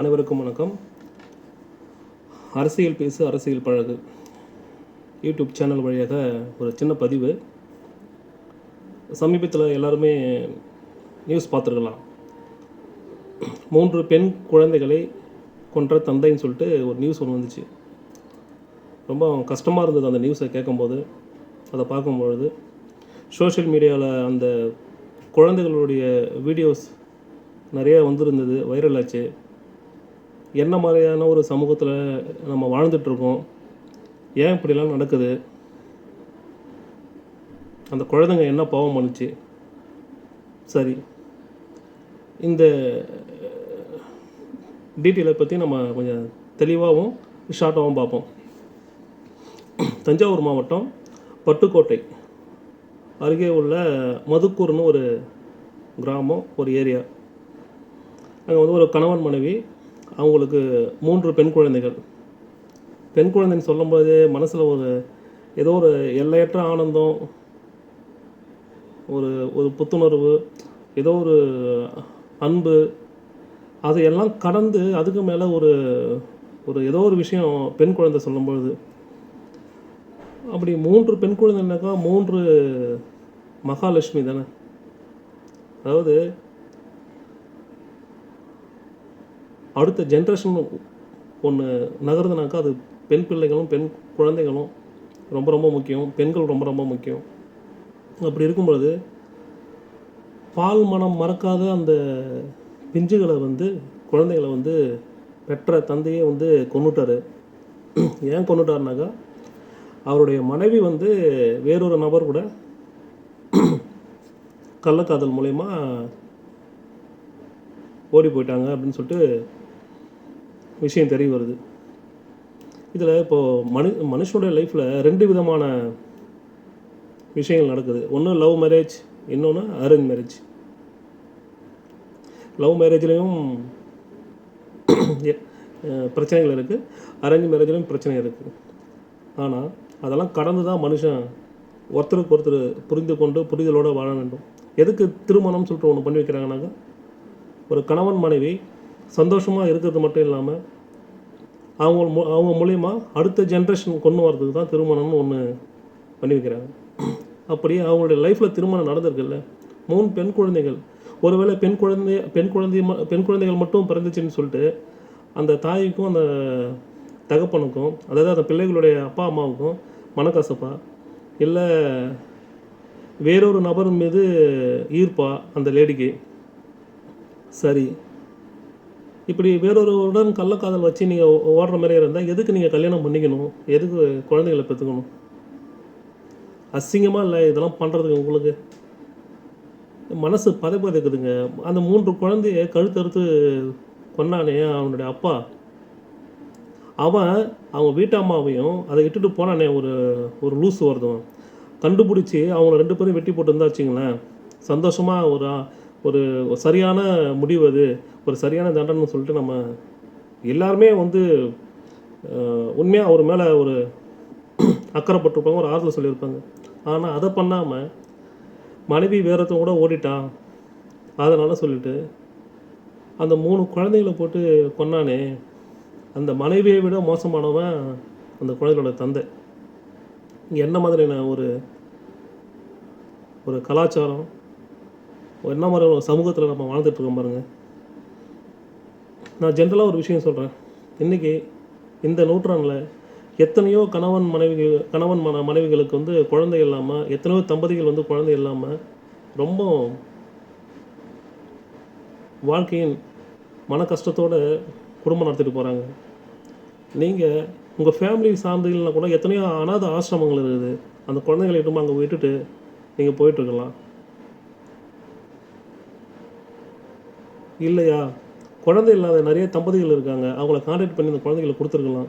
அனைவருக்கும் வணக்கம். அரசியல் பேசு அரசியல் பழகு யூடியூப் சேனல் வழியாக ஒரு சின்ன பதிவு. சமீபத்தில் எல்லாருமே நியூஸ் பார்த்துருக்கலாம். மூன்று பெண் குழந்தைகளை கொன்ற தந்தைன்னு சொல்லிட்டு ஒரு நியூஸ் ஒன்று வந்துச்சு. ரொம்ப கஷ்டமாக இருந்தது அந்த நியூஸை கேட்கும்போது அதை பார்க்கும்பொழுது. சோஷியல் மீடியாவில் அந்த குழந்தைகளுடைய வீடியோஸ் நிறைய வந்திருந்தது வைரல் ஆச்சு. என்ன மாதிரியான ஒரு சமூகத்தில் நம்ம வாழ்ந்துட்டுருக்கோம்? ஏன் இப்படிலாம் நடக்குது? அந்த குழந்தைங்க என்ன பாவம் பண்ணுச்சு? சரி. இந்த டீட்டெயிலை பற்றி நம்ம கொஞ்சம் தெளிவாகவும் ஷார்ட்டாகவும் பார்ப்போம். தஞ்சாவூர் மாவட்டம் பட்டுக்கோட்டை. அருகே உள்ள மதுக்கூர்னு ஒரு கிராமம் ஒரு ஏரியா. அங்கே வந்து ஒரு கணவன் மனைவி அவங்களுக்கு மூன்று பெண் குழந்தைகள். பெண் குழந்தைன்னு சொல்லும்போது மனசில் ஒரு ஏதோ ஒரு எல்லையற்ற ஆனந்தம் ஒரு ஒரு புத்துணர்வு ஏதோ ஒரு அன்பு அதையெல்லாம் கடந்து அதுக்கு மேலே ஒரு ஒரு ஏதோ ஒரு விஷயம் பெண் குழந்தை சொல்லும்பொழுது. அப்படி மூன்று பெண் குழந்தைனாக்கா மூன்று மகாலட்சுமி தானே. அதாவது அடுத்த ஜென்ரேஷன் ஒன்று நகருதுனாக்கா அது பெண் பிள்ளைகளும் பெண் குழந்தைகளும் ரொம்ப ரொம்ப முக்கியம். பெண்கள் ரொம்ப ரொம்ப முக்கியம். அப்படி இருக்கும் பொழுது பால் மனம் மறக்காத அந்த பிஞ்சுகளை வந்து குழந்தைகளை வந்து பெற்ற தந்தையே வந்து கொண்டுட்டார் ஏன் கொண்டுட்டாருனாக்கா அவருடைய மனைவி வந்து வேறொரு நபர் கூட கள்ளக்காதல் மூலயமா ஓடி போயிட்டாங்க அப்படின்னு சொல்லிட்டு விஷயம் தெரிய வருது. இதில் இப்போது மனு மனுஷனுடைய லைஃப்பில் ரெண்டு விதமான விஷயங்கள் நடக்குது. ஒன்று லவ் மேரேஜ் இன்னொன்று அரேஞ்ச் மேரேஜ் லவ் மேரேஜ்லேயும் பிரச்சனைகள் இருக்குது அரேஞ்ச் மேரேஜ்லேயும் பிரச்சனை இருக்குது ஆனால் அதெல்லாம் கடந்து தான் மனுஷன் ஒருத்தருக்கு ஒருத்தர் புரிந்து கொண்டு புரிதலோடு வாழ வேண்டும். எதுக்கு திருமணம்னு சொல்லிட்டு ஒன்று பண்ணி வைக்கிறாங்கனாக்கா ஒரு கணவன் மனைவி சந்தோஷமாக இருக்கிறது மட்டும் இல்லாமல் அவங்க அவங்க மூலயமா அடுத்த ஜென்ரேஷன் கொண்டு வரதுக்கு தான் திருமணம்னு ஒன்று பண்ணி வைக்கிறாங்க அப்படியே அவங்களுடைய லைஃப்பில் திருமணம் நடந்திருக்குல்ல. மூணு பெண் குழந்தைகள். ஒருவேளை பெண் குழந்தை பெண் குழந்தை ம- பெண் குழந்தைகள் மட்டும் பிறந்துச்சுன்னு சொல்லிட்டு அந்த தாய்க்கும் அந்த தகப்பனுக்கும் அதாவது அந்த பிள்ளைகளுடைய அப்பா அம்மாவுக்கும் மனக்கசப்பா இல்லை வேறொரு நபர் மீது ஈர்ப்பா அந்த லேடிக்கு சரி. இப்படி வேறொருவருடன் கள்ளக்காதல் வச்சு நீங்கள் ஓடுற மாதிரி இருந்தால் எதுக்கு நீங்கள் கல்யாணம் பண்ணிக்கணும்? எதுக்கு குழந்தைகளை பெற்றுக்கணும் அசிங்கமாக இல்லை? இதெல்லாம் பண்ணுறதுக்கு உங்களுக்கு? மனசு பதைப்பதைக்குதுங்க அந்த மூன்று குழந்தைய கழுத்தறுத்து கொண்டானே அவனுடைய அப்பா. அவன் அவங்க வீட்டம்மாவையும் அதை இட்டுட்டு போனானே ஒரு ஒரு லூஸ் வருதும் கண்டுபிடிச்சி அவங்க ரெண்டு பேரும் வெட்டி போட்டு இருந்தா வச்சுங்களேன். சந்தோஷமாக ஒரு ஒரு சரியான முடிவு அது. ஒரு சரியான தண்டனை சொல்லிட்டு நம்ம எல்லாருமே வந்து உண்மையாக அவர் மேலே ஒரு அக்கறைப்பட்டிருப்பாங்க ஒரு ஆறுதல் சொல்லியிருப்பாங்க. ஆனால் அதை பண்ணாமல் மனைவி வேறத்தவங்க கூட ஓடிட்டான் அதனால் சொல்லிட்டு அந்த மூணு குழந்தைகளை போட்டு கொன்னானே அந்த மனைவியை விட மோசமானவன் அந்த குழந்தைகளோட தந்தை. என்ன மாதிரியான ஒரு ஒரு கலாச்சாரம் என்ன மாதிரி ஒரு சமூகத்தில் நம்ம வாழ்ந்துட்டு இருக்கோம் பாருங்க. நான் ஜென்ரலாக ஒரு விஷயம் சொல்கிறேன் இன்றைக்கி இந்த நூற்றாண்டில் எத்தனையோ கணவன் மனைவிகள் கணவன் மன மனைவிகளுக்கு வந்து குழந்தை இல்லாமல் எத்தனையோ தம்பதிகள் வந்து குழந்தை இல்லாமல் ரொம்ப வாழ்க்கையின் மன கஷ்டத்தோடு குடும்பம் நடத்திட்டு போகிறாங்க நீங்கள் உங்கள் ஃபேமிலி சார்ந்து கூட எத்தனையோ அனாத ஆசிரமங்கள் இருக்குது. அந்த குழந்தைகளை எட்டுமா அங்கே விட்டுட்டு நீங்கள் போயிட்டுருக்கலாம் இல்லையா? குழந்தை இல்லாத நிறைய தம்பதிகள் இருக்காங்க. அவங்கள கான்டாக்ட் பண்ணி அந்த குழந்தைகளை கொடுத்துருக்கலாம்.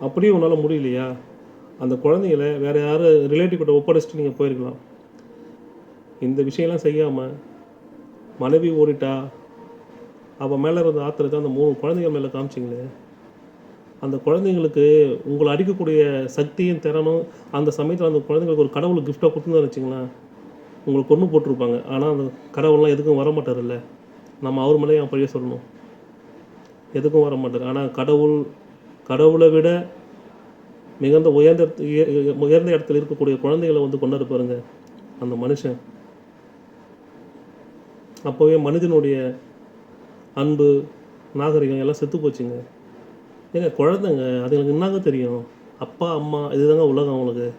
அப்படியும் உன்னால் முடியலையா? அந்த குழந்தைகளை வேறு யாரும் ரிலேட்டிவ் கிட்ட ஒப்படைச்சிட்டு நீங்கள் போயிருக்கலாம். இந்த விஷயம்லாம் செய்யாமல் மனைவி ஓடிட்டா அவள் மேலே இருந்த ஆத்திரத்தை அந்த மூணு குழந்தைகள் மேலே காமிச்சிங்களே. அந்த குழந்தைங்களுக்கு உங்களை அடிக்கக்கூடிய சக்தியும் திறனும் அந்த சமயத்தில் அந்த குழந்தைங்களுக்கு ஒரு கடவுள் கிஃப்டாக கொடுத்துருந்தா வச்சுங்களேன் உங்களுக்கு கொண்டு போட்டிருப்பாங்க. ஆனால் அந்த கடவுள்லாம் எதுக்கும் வர மாட்டார்ல நம்ம அவர் மேலே என் பழிய சொல்லணும். எதுக்கும் வர மாட்டார் ஆனால் கடவுள் கடவுளை விட மிகுந்த உயர்ந்த இடத்து- உயர்ந்த இடத்துல இருக்கக்கூடிய குழந்தைகளை வந்து கொண்டாடு பாருங்க. அந்த மனுஷன். அப்போவே மனிதனுடைய அன்பு நாகரிகம் எல்லாம் செத்து போச்சுங்க. ஏங்க குழந்தைங்க அதுங்களுக்கு என்னங்க தெரியும்? அப்பா அம்மா இதுதாங்க உலகம் அவங்களுக்கு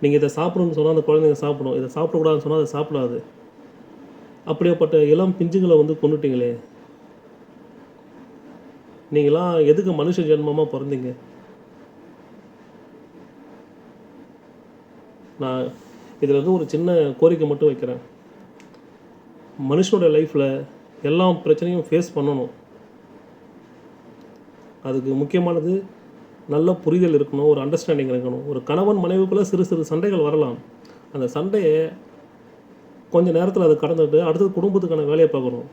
நீங்கள் இதை சாப்பிடணும்னு சொன்னால் அந்த குழந்தைங்க சாப்பிடும். இதை சாப்பிடக்கூடாதுன்னு சொன்னால் அதை சாப்பிடாது. அப்படியேப்பட்ட இளம் பிஞ்சுகளை வந்து கொண்டுட்டீங்களே நீங்களாம் எதுக்கு மனுஷ ஜென்மமாக பிறந்தீங்க? நான் இதில் வந்து ஒரு சின்ன கோரிக்கை மட்டும் வைக்கிறேன். மனுஷனோட லைஃப்பில் எல்லா பிரச்சனையும் ஃபேஸ் பண்ணணும். அதுக்கு முக்கியமானது நல்ல புரிதல் இருக்கணும் ஒரு அண்டர்ஸ்டாண்டிங் இருக்கணும். ஒரு கணவன் மனைவிக்குள்ளே சிறு சிறு சண்டைகள் வரலாம். அந்த சண்டையை கொஞ்சம் நேரத்தில் அதை கடந்துட்டு அடுத்தது குடும்பத்துக்கான வேலையை பார்க்கணும்.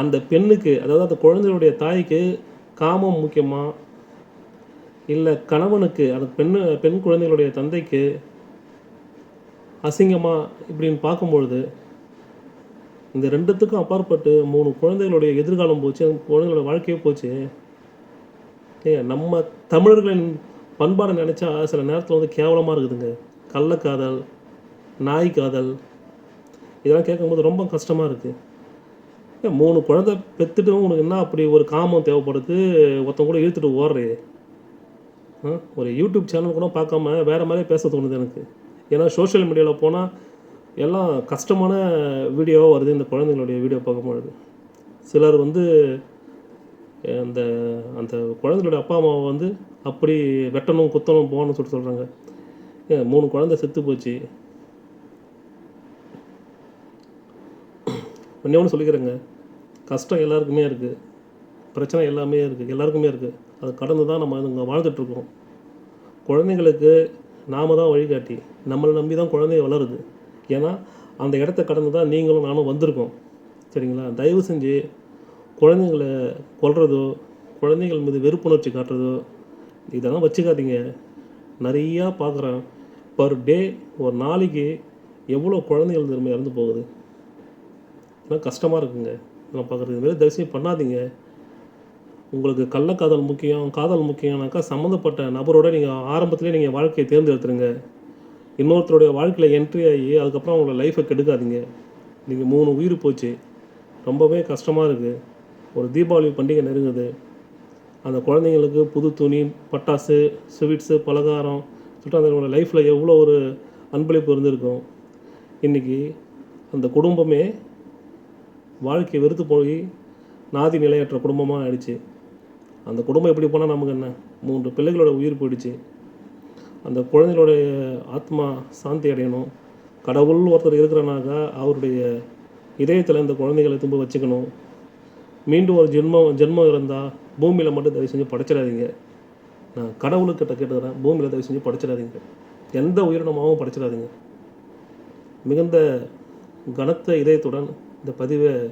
அந்த பெண்ணுக்கு அதாவது அந்த குழந்தையுடைய தாய்க்கு காமம் முக்கியமா? இல்லை கணவனுக்கு அந்த பெண்ணு பெண் குழந்தைகளுடைய தந்தைக்கு அசிங்கமா இப்படின்னு பார்க்கும்பொழுது இந்த ரெண்டுத்துக்கும் அப்பாற்பட்டு மூணு குழந்தைகளுடைய எதிர்காலம் போச்சு குழந்தைகளோட வாழ்க்கையே போச்சு. ஏங்க நம்ம தமிழர்களின் பண்பாடை நினச்சா சில நேரத்தில் வந்து கேவலமாக இருக்குதுங்க. கள்ளக்காதல் நாய் காதல் இதெல்லாம் கேட்கும்போது ரொம்ப கஷ்டமாக இருக்குது ஏன் மூணு குழந்தை பெற்றுட்டும் உனக்கு என்ன அப்படி ஒரு காமம் தேவைப்படுது? ஒருத்தன் கூட இழுத்துட்டு ஓடுறே. ஒரு யூடியூப் சேனல் கூட பார்க்காம வேறு மாதிரியே பேச தோணுது எனக்கு. ஏன்னா சோஷியல் மீடியாவில் போனால் எல்லாம் கஷ்டமான வீடியோவாக வருது இந்த குழந்தைங்களுடைய வீடியோ பார்க்கும்பொழுது. சிலர் வந்து அந்த அந்த குழந்தைகளுடைய அப்பா அம்மாவை வந்து அப்படி வெட்டணும் குத்தணும் போகணும்னு சொல்லிட்டு சொல்கிறாங்க ஏன் மூணு குழந்தை செத்து போச்சு. ஒன்றே ஒன்று சொல்லிக்கிறேங்க. கஷ்டம் எல்லாருக்குமே இருக்குது பிரச்சனை எல்லாமே இருக்குது எல்லாருக்குமே இருக்குது அது கடந்து தான் நம்ம இங்கே வாழ்ந்துட்டுருக்கோம். குழந்தைங்களுக்கு நாம தான் வழிகாட்டி. நம்மளை நம்பி தான் குழந்தைய வளருது. ஏன்னா அந்த இடத்த கடந்து தான் நீங்களும் நானும் வந்திருக்கோம். சரிங்களா? தயவு செஞ்சு குழந்தைங்களை கொல்றதோ குழந்தைகள் மீது வெறுப்புணர்ச்சி காட்டுறதோ இதெல்லாம் வச்சுக்காதீங்க. நிறையா பார்க்குறேன் பர் டே ஒரு நாளைக்கு எவ்வளோ குழந்தைகள் திரும்ப இறந்து போகுது? இதெல்லாம் கஷ்டமாக இருக்குங்க. நான் பார்க்குறது இதுமாரி தயவுசெய்து பண்ணாதீங்க. உங்களுக்கு கள்ளக்காதல் முக்கியம் காதல் முக்கியம்னாக்கா சம்மந்தப்பட்ட நபரோட நீங்கள் ஆரம்பத்திலே நீங்கள் வாழ்க்கையை தேர்ந்தெடுத்துருங்க. இன்னொருத்தருடைய வாழ்க்கையில் என்ட்ரி ஆகி அதுக்கப்புறம் அவங்களோட லைஃப்பை கெடுக்காதீங்க. நீங்கள் மூணு உயிர் போச்சு. ரொம்பவே கஷ்டமாக இருக்குது ஒரு தீபாவளி பண்டிகை நெருங்குது. அந்த குழந்தைங்களுக்கு புது துணி பட்டாசு ஸ்வீட்ஸு பலகாரம் சொல்லிட்டு அதனோட லைஃப்பில் எவ்வளோ ஒரு அன்பளிப்பு இருந்திருக்கும். இன்றைக்கி அந்த குடும்பமே வாழ்க்கையை வெறுத்து போய் நாதி நிலையற்ற குடும்பமாக ஆயிடுச்சு. அந்த குடும்பம் எப்படி போனால் நமக்கு என்ன? மூன்று பிள்ளைகளோட உயிர் போயிடுச்சு. அந்த குழந்தைகளுடைய ஆத்மா சாந்தி அடையணும். கடவுள் ஒருத்தர் இருக்கிறனாக்கா அவருடைய இதயத்தில் இந்த குழந்தைகளை திரும்ப வச்சுக்கணும். மீண்டும் ஒரு ஜென்மம் ஜென்மம் இருந்தால் பூமியில் மட்டும் தயவு செஞ்சு படைச்சிடாதீங்க. நான் கடவுளுக்கிட்ட கேட்டுக்கிறேன். பூமியில் தயவு செஞ்சு படைச்சிடாதீங்க. எந்த உயிரினமாகவும் படைச்சிடாதீங்க. மிகுந்த கனத்த இதயத்துடன் இந்த பதிவை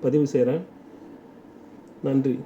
பதிவு செய்கிறேன். நன்றி.